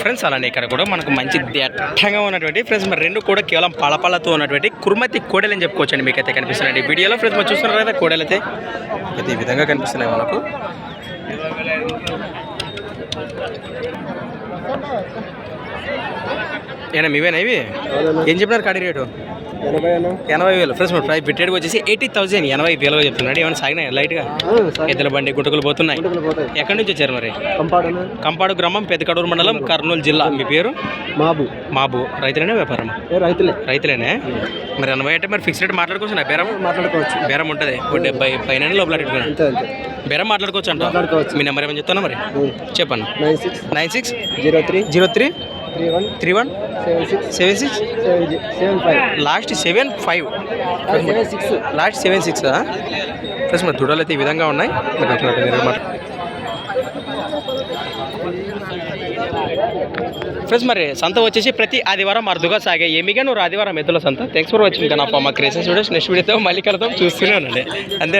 Friends అలానే ఇక్కడ కూడా మనకు మంచి దట్టంగా ఉన్నటువంటి ఫ్రెండ్స్ మరి రెండు కూడా కేవలం పళపళతో ఉన్నటువంటి కుర్మతి కోడలు అని చెప్పుకోవచ్చండి. మీకైతే కనిపిస్తున్నాయి వీడియోలో. ఫ్రెండ్స్ మరి చూస్తున్నారు కదా కోడలు అయితే అయితే ఈ విధంగా కనిపిస్తున్నాయి మనకు ఏనా మీవేనా ఇవి? ఏం చెప్పినారు కాడి రేటు? ఎనభై వేలు. ఫ్రెండ్స్ మరి ప్రైస్ పెట్టేది వచ్చేసి ఎయిటీ థౌసండ్ ఎనభై వేలుగా చెప్తున్నాడు ఏమైనా సాగినాయి? లైట్గా? ఎద్దుల బండి గుంటకులు పోతున్నాయి. ఎక్కడి నుంచి వచ్చారు మరి? కంపాడు గ్రామం పెద్దకడూరు మండలం కర్నూలు జిల్లా. మీ పేరు? మాబు. మాబు. రైతులేనే వ్యాపారం? రైతులే. రైతులేనే? మరి ఎనభై అంటే మరి ఫిక్స్ రేట్ మాట్లాడుకోవచ్చు బేరం? మాట్లాడుకోవచ్చు. బేరం ఉంటుంది. ఒక డెబ్బై పైన లోపల బేరం మాట్లాడుకోవచ్చు. అంట మీ నెంబర్ ఏమని చెప్తాను మరి? చెప్పండి nine six nine six zero three zero three three one. Three one? Seven six. Seven six? Seven seven five. Last seven five. Six. Last seven six plus మరి దుడలు అయితే ఈ విధంగా ఉన్నాయి. ఫ్రెండ్స్ మరి సంత వచ్చేసి ప్రతి ఆదివారం అరుదుగా సాగే ఏమిగా నువ్వు ఆదివారం ఎద్దుల సంత. థ్యాంక్స్ ఫర్ వాచింగ్ నా మా క్రేసెస్ వీడియోస్ నెక్స్ట్ వీడియోతో మళ్ళీ కలుద్దాం. చూస్తూనే ఉండండి. అంతే